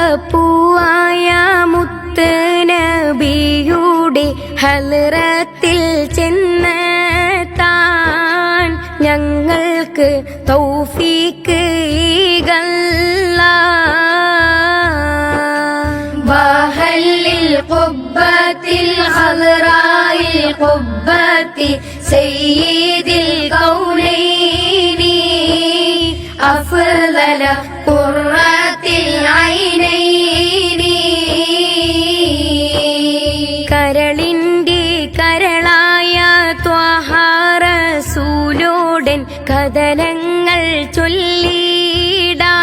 ആരംഭപ്പൂവായ മുത്ത് നബിയുടെ ഹലറത്തിൽ ചെന്ന് താൻ ഞങ്ങൾക്ക് തൗഫീക്ക് ഈഗല്ല وهل القبة الخضراء القبة سيد الكونين أفضل قرة കരളിന്റെ കരളായ ത്വഹാറസൂലോടൻ കഥനങ്ങൾ ചൊല്ലിടാം.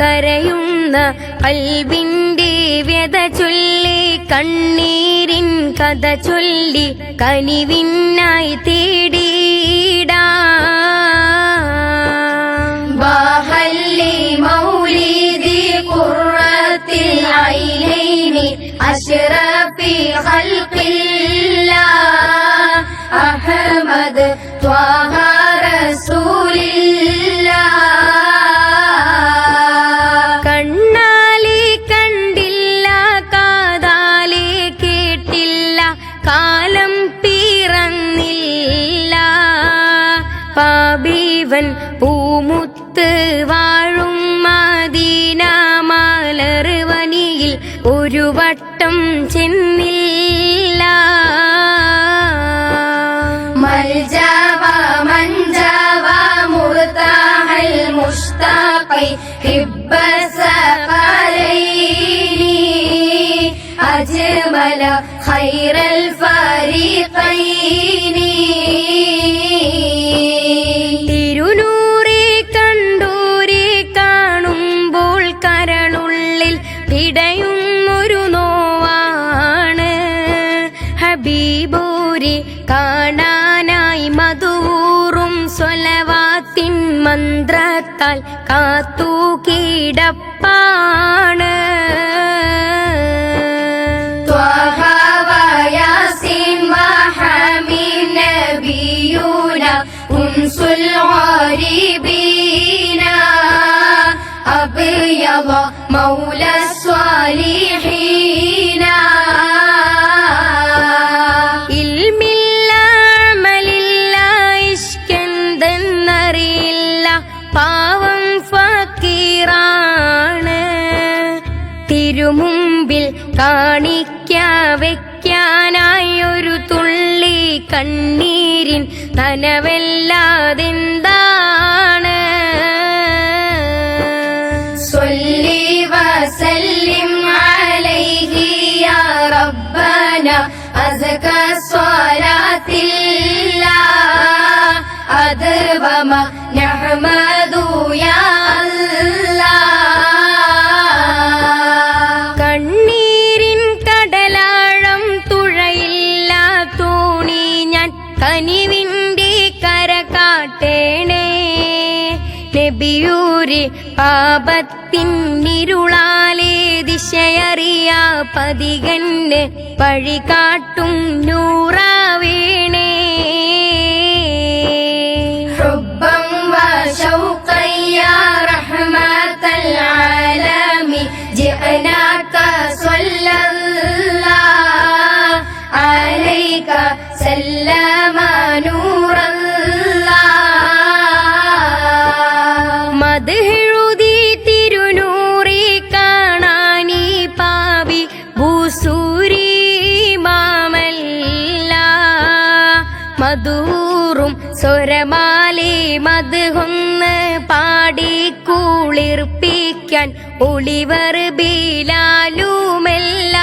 കരയുന്ന അൽബിന്റെ വ്യത ചൊല്ലി കണ്ണീരിൻ കഥ ചൊല്ലി കനിവിനായി തേടിയിടാം خلق الله أحمد طه ഒരു വട്ടം ചെന്നില്ല. മൽജാവ മഞ്ചാവ മുർത്താഹൽ ഫരീഖൈ. ഹബീബൂരെ കാണാനായി മധുവൂറും സ്വലവാത്തിൻ മന്ത്രത്താൽ കാത്തു കിടപ്പാണ് طه وياسين وحميم نبينا أنس الغريبين أبيض مولى الصالحين കാണിക്ക ഒരു തുള്ളി കണ്ണീരിൻ നനവല്ലാതെന്താണ്? സ്വാരാത്തില്ല വസല്ലിം അലൈഹി ഞാൻ കനിവിന്റെ കര കാട്ടേണേ. നബിയൂര് പാപത്തിനിരുളാലേ ദിശയറിയാ പതികന് വഴി കാട്ടും നൂറാവേണേ. മധൂറും സ്വരമാലി മധുഹൊന്ന് പാടി കുളിർപ്പിക്കാൻ ഒളിവർ ബീലാലുമല്ല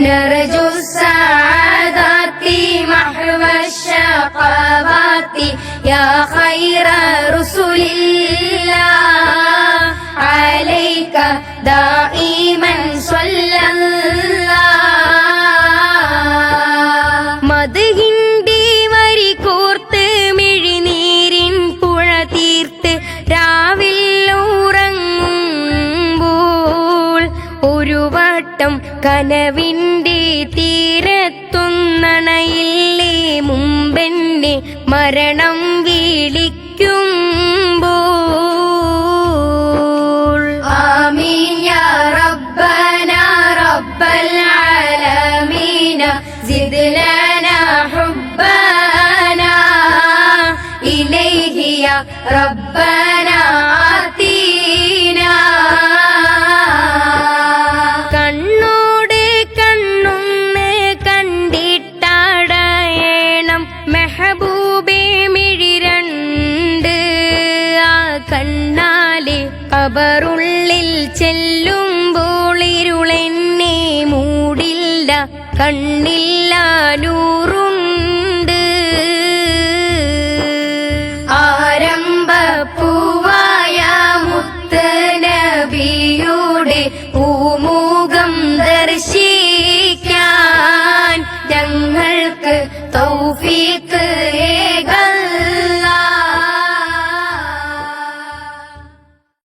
نرجو السعادات محو الشقوات يا خير رسل الله عليك دائما صلى കനവിന്റെ തീരത്തുന്നണയില്ലേ മുമ്പെന്നെ മരണം വീളിക്കും ആമീൻ യാ റബ്ബനാ റബ്ബൽ കബറുള്ളിൽ ചെല്ലുമ്പോൾ ഇരുളെന്നെ മൂടില്ല കണ്ണില്ല നൂറു